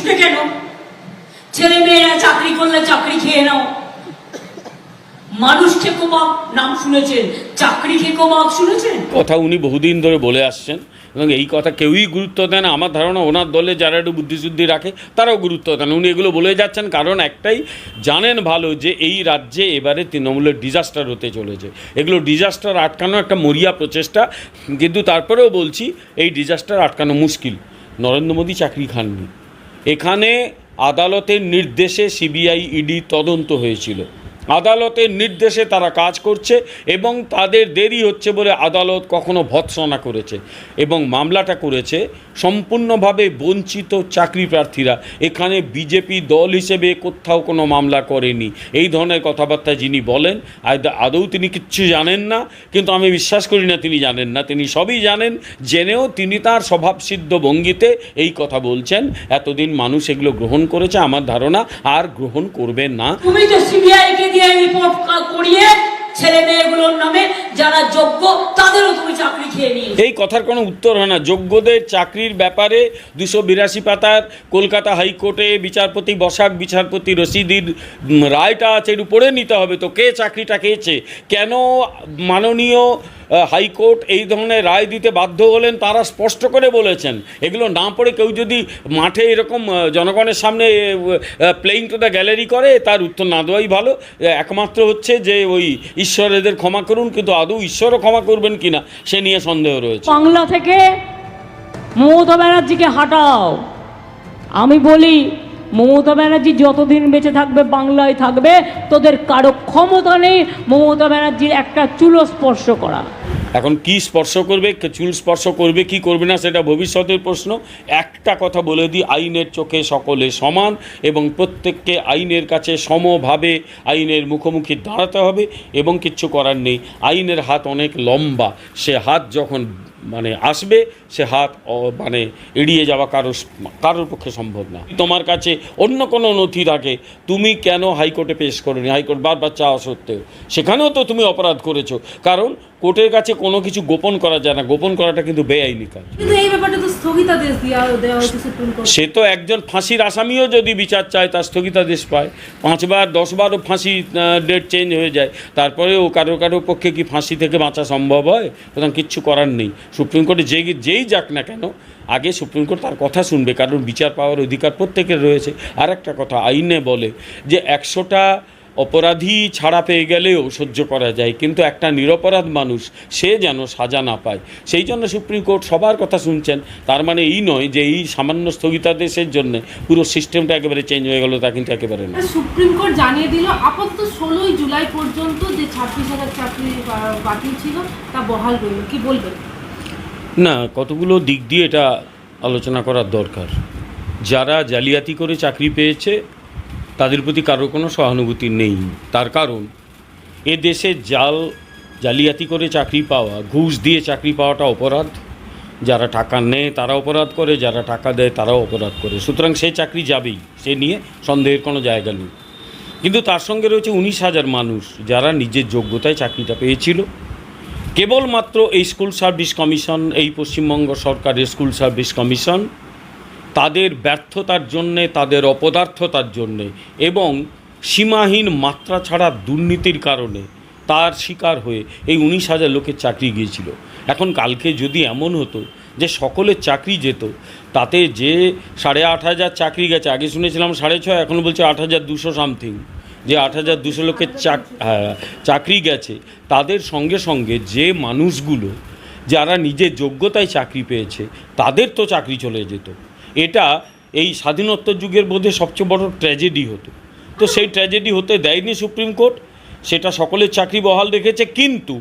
বুঝবে কেন? ছেলে মেয়েরা চাকরি করলে চাকরি খেয়ে নাও। মানুষ খেকো নাম শুনেছেন, চাকরি খেকো শুনেছেন? কথা উনি বহুদিন ধরে বলে আসছেন এবং এই কথা কেউই গুরুত্ব দেয় না। আমার ধারণা ওনার দলে যারা একটু বুদ্ধিশুদ্ধি রাখে, তারাও গুরুত্ব দেন। উনি এগুলো বলে যাচ্ছেন কারণ একটাই, জানেন ভালো যে এই রাজ্যে এবারে তৃণমূলের ডিজাস্টার হতে চলেছে। এগুলো ডিজাস্টার আটকানো একটা মরিয়া প্রচেষ্টা, কিন্তু তারপরেও বলছি, এই ডিজাস্টার আটকানো মুশকিল। নরেন্দ্র মোদী চাকরি খাননি। এখানে আদালতের নির্দেশে সিবিআই ইডি তদন্ত হয়েছিল। আদালতের নির্দেশে তারা কাজ করছে এবং তাদের দেরি হচ্ছে বলে আদালত কখনো ভৎসনা করেছে এবং মামলাটা করেছে সম্পূর্ণভাবে বঞ্চিত চাকরি প্রার্থীরা। এখানে বিজেপি দল হিসেবে কোথাও কোনো মামলা করেনি। এই ধরনের কথাবার্তা যিনি বলেন আদ- তিনি কিচ্ছু জানেন না, কিন্তু আমি বিশ্বাস করি না তিনি জানেন না। তিনি সবই জানেন, জেনেও তিনি তার স্বভাবসিদ্ধ ভঙ্গিতে এই কথা বলছেন। এতদিন মানুষ এগুলো গ্রহণ করেছে আমার ধারণা, আর গ্রহণ করবে না। তুমি দিয়ে রিপোর্ট করিয়ে ছেলে মেয়েগুলোর নামে যারা যোগ্য, তাদেরও তুমি চাকরি খেয়ে নিয়ে এই কথার কোনো উত্তর হয় না। যোগ্যদের চাকরির ব্যাপারে দুশো বিরাশি পাতার কলকাতা হাইকোর্টে বিচারপতি বসাক, বিচারপতি রশিদির রায়টা আছে, এর উপরে নিতে হবে। তো কে চাকরিটা খেয়েছে? কেন মাননীয় হাইকোর্ট এই ধরনের রায় দিতে বাধ্য হলেন, তারা স্পষ্ট করে বলেছেন। এগুলো না পড়ে কেউ যদি মাঠে এরকম জনগণের সামনে প্লেইং টু দ্য গ্যালারি করে, তার উত্তর না দেওয়াই ভালো। একমাত্র হচ্ছে যে ওই ঈশ্বর এদের ক্ষমা করুন, কিন্তু আদৌ ঈশ্বরও ক্ষমা করবেন কিনা, সে নিয়ে সন্দেহ রয়েছে। বাংলা থেকে মমতা ব্যানার্জিকে হাঁটাও। আমি বলি, মমতা ব্যানার্জি যতদিন বেঁচে থাকবে, বাংলায় থাকবে, তোদের কারও ক্ষমতা নেই মমতা ব্যানার্জির একটা চুলো স্পর্শ করা এখন কি স্পর্শ করবে চুল স্পর্শ করবে, কি করবে না, সেটা ভবিষ্যতের প্রশ্ন। একটা কথা বলে দিই, আইনের চোখে সকলে সমান এবং প্রত্যেককে আইনের কাছে সমভাবে আইনের মুখোমুখি দাঁড়াতে হবে এবং কিচ্ছু করার নেই। আইনের হাত অনেক লম্বা, সে হাত যখন মানে আসবে সে হাত মানে এড়িয়ে যাওয়া কারোর কারোর পক্ষে সম্ভব না। তোমার কাছে অন্য কোনো নথি থাকে তুমি কেন হাইকোর্টে পেশ করোনি? হাইকোর্ট বারবার চাওয়া সত্ত্বেও। সেখানেও তো তুমি অপরাধ করেছ। কারণ কোর্টের কাছে কোনো কিছু গোপন করা যায় না। গোপন করাটা কিন্তু বেআইনি কাজ। সে তো একজন ফাঁসির আসামিও যদি বিচার চায় তার স্থগিতাদেশ পায়। পাঁচবার দশবারও ফাঁসি ডেট চেঞ্জ হয়ে যায়। তারপরেও কারও কারও পক্ষে কি ফাঁসি থেকে বাঁচা সম্ভব হয়? সুতরাং কিচ্ছু করার নেই। সুপ্রিম কোর্টে যে যেই যাক না কেন, আগে সুপ্রিম কোর্ট তার কথা শুনবে, কারণ বিচার পাওয়ার অধিকার প্রত্যেকের রয়েছে। আর একটা কথা, আইনে বলে যে একশোটা অপরাধী ছাড়া পেয়ে গেলেও সহ্য করা যায়, কিন্তু একটা নিরপরাধ মানুষ, সে যেন সাজা না পায়। সেই জন্য সুপ্রিম কোর্ট সবার কথা শুনছেন, তার মানে এই নয় যে এই সামান্য স্থগিতাদেশের জন্য পুরো সিস্টেমটা একেবারে চেঞ্জ হয়ে গেল, তা কিন্তু একেবারে না সুপ্রিম কোর্ট জানিয়ে দিল, আপাতত ষোলোই জুলাই পর্যন্ত যে হাজার চাকরি বাতিল ছিল, তা বহাল রইল। কি বলবেন? না, কতগুলো দিক দিয়ে এটা আলোচনা করার দরকার। যারা জালিয়াতি করে চাকরি পেয়েছে, তাদের প্রতি কারোর কোনো সহানুভূতি নেই। তার কারণ, এ দেশে জাল, জালিয়াতি করে চাকরি পাওয়া, ঘুষ দিয়ে চাকরি পাওয়াটা অপরাধ। যারা টাকা নেয়, তারা অপরাধ করে, যারা টাকা দেয়, তারাও অপরাধ করে। সুতরাং সে চাকরি যাবেই, সে নিয়ে সন্দেহের কোনো জায়গা নেই। কিন্তু তার সঙ্গে রয়েছে উনিশ হাজার মানুষ, যারা নিজের যোগ্যতায় চাকরিটা পেয়েছিল। কেবলমাত্র এই স্কুল সার্ভিস কমিশন, এই পশ্চিমবঙ্গ সরকারের স্কুল সার্ভিস কমিশন, তাদের ব্যর্থতার জন্যে, তাদের অপদার্থতার জন্যে এবং সীমাহীন মাত্রা ছাড়া দুর্নীতির কারণে তার শিকার হয়ে এই উনিশ হাজার লোকের চাকরি গিয়েছিল। এখন কালকে যদি এমন হতো যে সকলের চাকরি যেত, তাতে যে সাড়ে আট হাজার চাকরি গেছে, আগে শুনেছিলাম সাড়ে ছয়, এখন বলছে আট হাজার দুশো সামথিং। যে আট হাজার দুশো লোকের হ্যাঁ, চাকরি গেছে তাদের সঙ্গে সঙ্গে যে মানুষগুলো যারা নিজের যোগ্যতায় চাকরি পেয়েছে তাদের তো চাকরি চলে যেত। এটা এই স্বাধীনোত্তর যুগের বোধে সবচেয়ে বড় ট্র্যাজেডি হতো। তো সেই ট্র্যাজেডি হতে দেয়নি সুপ্রিম কোর্ট সেটা সকলের চাকরি বহাল রেখেছে কিন্তু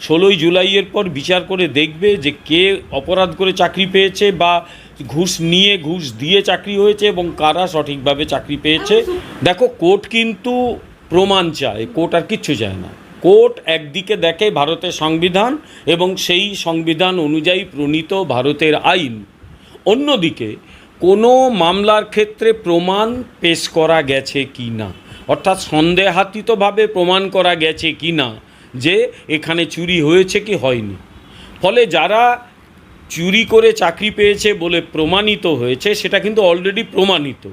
ষোলোই জুলাইয়ের পর বিচার করে দেখবে যে কে অপরাধ করে চাকরি পেয়েছে বা ঘুষ নিয়ে ঘুষ দিয়ে চাকরি হয়েছে এবং কারা সঠিকভাবে চাকরি পেয়েছে? দেখো কোর্ট কিন্তু প্রমাণ চায় কোর্ট আর কিচ্ছু চায় না। কোর্ট একদিকে দেখে ভারতের সংবিধান এবং সেই সংবিধান অনুযায়ী প্রণীত ভারতের আইন। অন্যদিকে কোনো মামলার ক্ষেত্রে প্রমাণ পেশ করা গেছে কি না? অর্থাৎ সন্দেহাতীতভাবে প্রমাণ করা গেছে কি না? যে এখানে চুরি হয়েছে কি হয়নি? ফলে যারা চুরি করে চাকরি পেয়েছে বলে প্রমাণিত হয়েছে সেটা কিন্তু অলরেডি প্রমাণিত।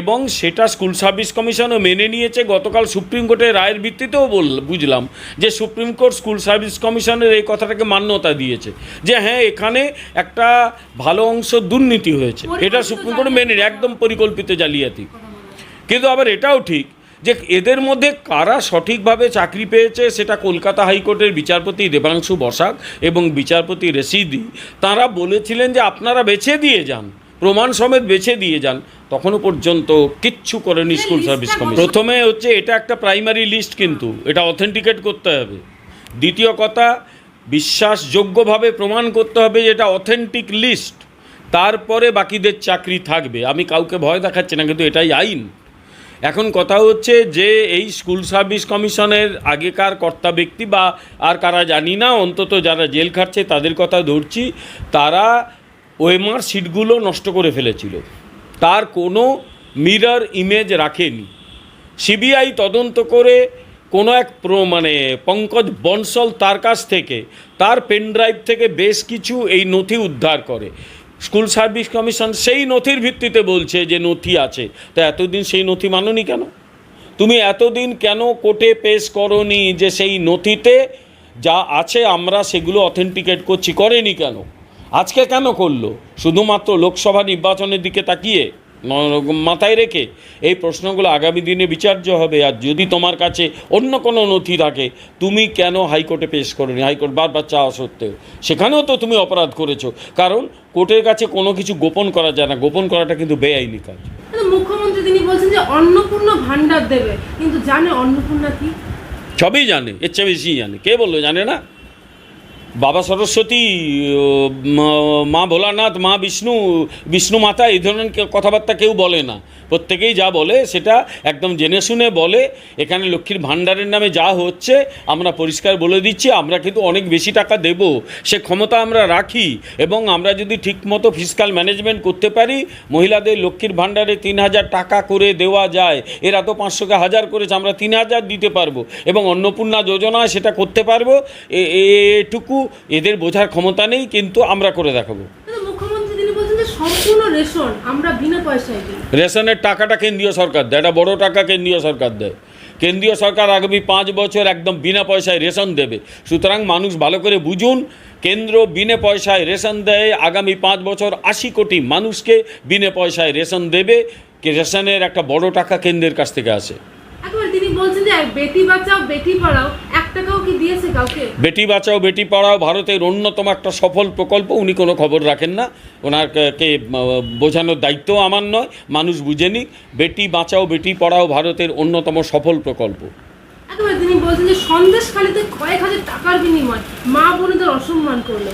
এবং সেটা স্কুল সার্ভিস কমিশনও মেনে নিয়েছে গতকাল সুপ্রিম কোর্টের রায়ের ভিত্তিতেও বল বুঝলাম যে সুপ্রিম কোর্ট স্কুল সার্ভিস কমিশনের এই কথাটাকে মান্যতা দিয়েছে যে হ্যাঁ এখানে একটা ভালো অংশ দুর্নীতি হয়েছে। এটা সুপ্রিম কোর্ট মেনে একদম পরিকল্পিত জালিয়াতি। কিন্তু আবার এটাও ঠিক যে এদের মধ্যে কারা সঠিকভাবে চাকরি পেয়েছে সেটা কলকাতা হাইকোর্টের বিচারপতি দেবাংশু বসাক এবং বিচারপতি রেসিদি, তারা বলেছিলেন যে আপনারা বেছে দিয়ে যান, প্রমাণ সমেত বেছে দিয়ে যান। তখনও পর্যন্ত কিচ্ছু করেনি স্কুল সার্ভিস কমিশন। প্রথমে হচ্ছে এটা একটা প্রাইমারি লিস্ট কিন্তু, এটা অথেন্টিকেট করতে হবে। দ্বিতীয় কথা, বিশ্বাসযোগ্যভাবে প্রমাণ করতে হবে যে এটা অথেন্টিক লিস্ট। তারপরে বাকিদের চাকরি থাকবে। আমি কাউকে ভয় দেখাচ্ছি না, কিন্তু এটাই আইন। এখন কথা হচ্ছে যে এই স্কুল সার্ভিস কমিশনের আগেকার কর্তা ব্যক্তি বা আর কারা জানি না, অন্তত যারা জেল খাটছে তাদের কথা ধরছি, তারা ওএমআর সিটগুলো নষ্ট করে ফেলেছিল। তার কোনো মিরর ইমেজ রাখেনি। সিবিআই তদন্ত করে কোনো এক প্রো মানে পঙ্কজ বনসল তার কাছ থেকে, তার পেনড্রাইভ থেকে বেশ কিছু এই নথি উদ্ধার করে। স্কুল সার্ভিস কমিশন সেই নথির ভিত্তিতে বলছে যে নথি আছে। তা এতদিন সেই নথি মাননি কেন? তুমি এতদিন কেন কোর্টে পেশ করনি যে সেই নথিতে যা আছে আমরা সেগুলো অথেন্টিকেট করছি, করেনি কেন? আজকে কেন করল? শুধুমাত্র লোকসভা নির্বাচনের দিকে তাকিয়ে? মাথায় রেখে এই প্রশ্নগুলো আগামী দিনে বিচার্য হবে। আর যদি তোমার কাছে অন্য কোনো নথি থাকে তুমি কেন হাইকোর্টে পেশ করনি? হাইকোর্ট বারবার চাওয়া সত্ত্বেও। সেখানেও তো তুমি অপরাধ করেছ। কারণ কোর্টের কাছে কোনো কিছু গোপন করা যায় না। গোপন করাটা কিন্তু বেআইনি কাজ। মুখ্যমন্ত্রী তিনি বলছেন যে অন্নপূর্ণা ভান্ডার দেবে। কিন্তু জানে অন্নপূর্ণা কি? সবই জানে। এর চেয়ে বেশি জানে। কে বলল জানে না? বাবা সরস্বতী মা- ভোলানাথ মা বিষ্ণু বিষ্ণু মাতা এই ধরনের কথাবার্তা কেউ বলে না। প্রত্যেকেই যা বলে সেটা একদম জেনে শুনে বলে। এখানে লক্ষ্মীর ভাণ্ডারের নামে যা হচ্ছে, আমরা পরিষ্কার বলে দিচ্ছি, আমরা কিন্তু অনেক বেশি টাকা দেব। সে ক্ষমতা আমরা রাখি এবং আমরা যদি ঠিকমতো ফিজিক্যাল ম্যানেজমেন্ট করতে পারি, মহিলাদের লক্ষ্মীর ভাণ্ডারে তিন হাজার টাকা করে দেওয়া যায়। এরা তো পাঁচশোকে হাজার করেছে, আমরা তিন হাজার দিতে পারব এবং অন্নপূর্ণা যোজনায় সেটা করতে পারব। এটুকু, এদের বোঝার ক্ষমতা নেই, কিন্তু আমরা করে দেখাবো কিন্তু মুখ্যমন্ত্রী তিনি বলছেন যে সম্পূর্ণ রেশন আমরা বিনা পয়সায় দিই। রেশনের টাকাটা কেন্দ্রীয় সরকার দেয় এটা বড় টাকা কেন্দ্রীয় সরকার দেয়। কেন্দ্রীয় সরকার আগামী পাঁচ বছর একদম বিনা পয়সায় রেশন দেবে। সুতরাং মানুষ ভালো করে বুঝুন কেন্দ্র বিনা পয়সায় রেশন দেয় আগামী পাঁচ বছর আশি কোটি মানুষকে বিনা পয়সায় রেশন দেবে রেশনের একটা বড় টাকা কেন্দ্রের কাছ থেকে আসে। তিনি বলছেন যে বেটি বাঁচাও বেটি পড়াও এক টাকাও কি দিয়েছে কাউকে বেটি বাঁচাও বেটি পড়াও ভারতের অন্যতম একটা সফল প্রকল্প উনি কোনো খবর রাখেন না। ওনার কে- কে বোঝানোর দায়িত্ব আমার নয় মানুষ বুঝেনি বেটি বাঁচাও বেটি পড়াও ভারতের অন্যতম সফল প্রকল্প। তিনি বলছেন যে সন্দেশ কয়েক হাজার টাকার বিনিময় মা বোনেদের অসম্মান করল।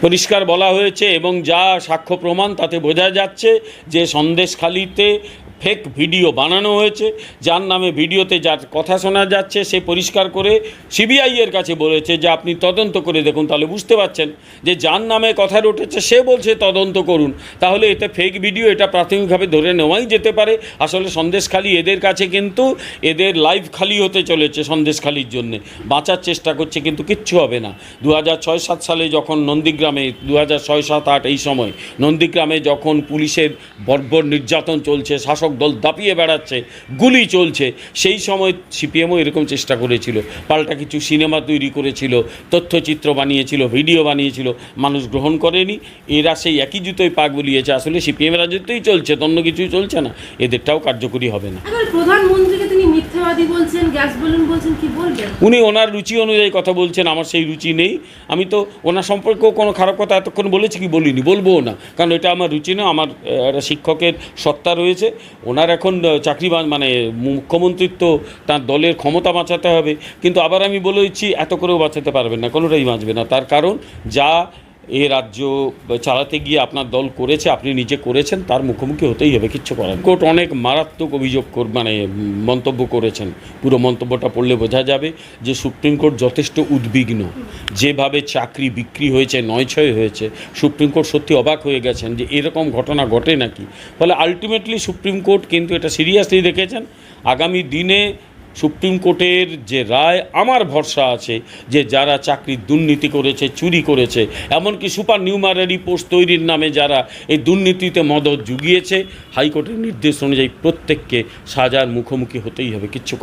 পরিষ্কার বলা হয়েছে এবং যা সাক্ষ্য প্রমাণ তাতে বোঝা যাচ্ছে যে সন্দেশখালিতে ফেক ভিডিও বানানো হয়েছে, যার নামে ভিডিওতে যার কথা শোনা যাচ্ছে, সে পরিষ্কার করে সিবিআইয়ের কাছে বলেছে যে আপনি তদন্ত করে দেখুন, তাহলে বুঝতে পারছেন যে যার নামে কথা উঠেছে সে বলছে তদন্ত করুন। তাহলে এতে ফেক ভিডিও এটা প্রাথমিকভাবে ধরে নেওয়াই যেতে পারে। আসলে সন্দেশখালি এদের কাছে কিন্তু এদের লাইভ খালি হতে চলেছে সন্দেশখালির জন্যে। বাঁচার চেষ্টা করছে কিন্তু কিচ্ছু হবে না। দু হাজার ছয় সাত সালে যখন নন্দীগ্রামে দু হাজার ছয় সাত আট এই সময় নন্দীগ্রামে যখন পুলিশের বর্বর নির্যাতন চলছে, শাসক দল দাপিয়ে বেড়াচ্ছে গুলি চলছে। সেই সময় সিপিএমও এরকম চেষ্টা করেছিল। পাল্টা কিছু সিনেমা তৈরি করেছিল তথ্যচিত্র বানিয়েছিল ভিডিও বানিয়েছিল মানুষ গ্রহণ করেনি। এরা সেই একই জুতোয় পাক বলিয়েছে আসলে সিপিএম রাজত্বই চলছে অন্য কিছুই চলছে না। এদেরটাও কার্যকরী হবে না। প্রধানমন্ত্রীকে তিনি মিথ্যাবাদী বলছেন গ্যাস বলুন বলছেন কি বলবেন? উনি ওনার রুচি অনুযায়ী কথা বলছেন আমার সেই রুচি নেই। আমি তো ওনার সম্পর্কেও কোনো খারাপ কথা এতক্ষণ বলেছি কি বলিনি বলবোও না। কারণ এটা আমার রুচি না আমার একটা শিক্ষকের সত্তা রয়েছে। ওনার এখন চাকরি মানে মুখ্যমন্ত্রিত্ব, তার দলের ক্ষমতা বাঁচাতে হবে। কিন্তু আবার আমি বলে দিচ্ছি, এত করেও বাঁচাতে পারবেন না, কোনোটাই বাঁচবে না। তার কারণ, যা এ রাজ্য চালাতে গিয়ে আপনার দল করেছে, আপনি নিজে করেছেন, তার মুখোমুখি হতেই হবে, কিচ্ছু করার কোর্ট অনেক মারাত্মক অভিযোগ মানে মন্তব্য করেছেন। পুরো মন্তব্যটা পড়লে বোঝা যাবে যে সুপ্রিম কোর্ট যথেষ্ট উদ্বিগ্ন। যেভাবে চাকরি বিক্রি হয়েছে নয় ছয় হয়েছে, সুপ্রিম কোর্ট সত্যি অবাক হয়ে গেছেন যে এরকম ঘটনা ঘটে নাকি। ফলে আলটিমেটলি সুপ্রিম কোর্ট কিন্তু এটা সিরিয়াসলি দেখেছেন। আগামী দিনে সুপ্রিম কোর্টের যে রায়, আমার ভরসা আছে যে যারা চাকরির দুর্নীতি করেছে, চুরি করেছে, এমনকি সুপার নিউমারারি পোস্ট তৈরির নামে যারা এই দুর্নীতিতে মদত জুগিয়েছে, হাইকোর্টের নির্দেশ অনুযায়ী প্রত্যেককে সাজার মুখোমুখি হতেই হবে, কিচ্ছু করার